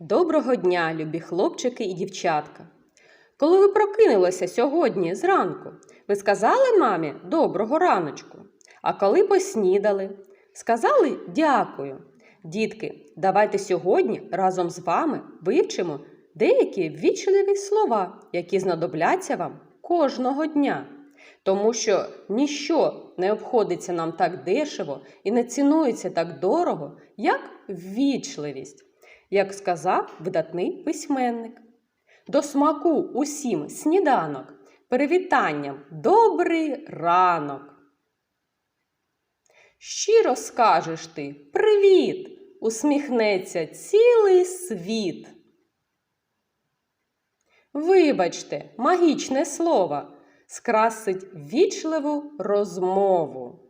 Доброго дня, любі хлопчики і дівчатка. Коли ви прокинулися сьогодні зранку, ви сказали мамі доброго раночку. А коли поснідали, сказали дякую. Дітки, давайте сьогодні разом з вами вивчимо деякі ввічливі слова, які знадобляться вам кожного дня. Тому що ніщо не обходиться нам так дешево і не цінується так дорого, як ввічливість, як сказав видатний письменник. До смаку усім сніданок, привітанням добрий ранок. Щиро скажеш ти привіт, усміхнеться цілий світ. Вибачте, магічне слово скрасить вічливу розмову.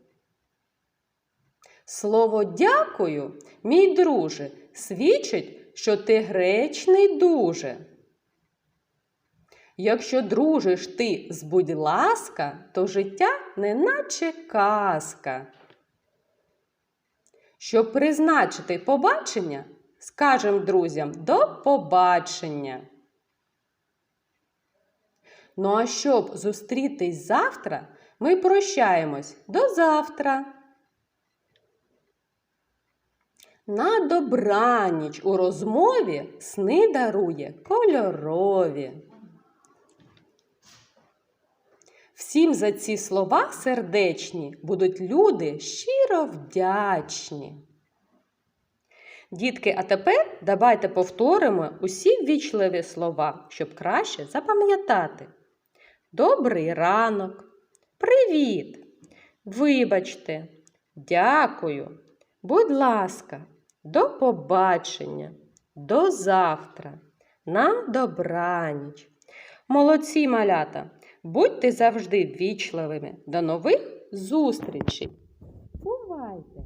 Слово дякую, мій друже, свідчить, що ти гречний дуже. Якщо дружиш ти з будь ласка, то життя неначе казка. Щоб призначити побачення, скажем друзям до побачення. Ну а щоб зустрітись завтра, ми прощаємось до завтра. На добраніч у розмові сни дарує кольорові. Всім за ці слова сердечні будуть люди щиро вдячні. Дітки, а тепер давайте повторимо усі ввічливі слова, щоб краще запам'ятати. Добрий ранок, привіт, вибачте, дякую, будь ласка, до побачення, до завтра, на добраніч. Молодці малята! Будьте завжди ввічливими. До нових зустрічей! Бувайте!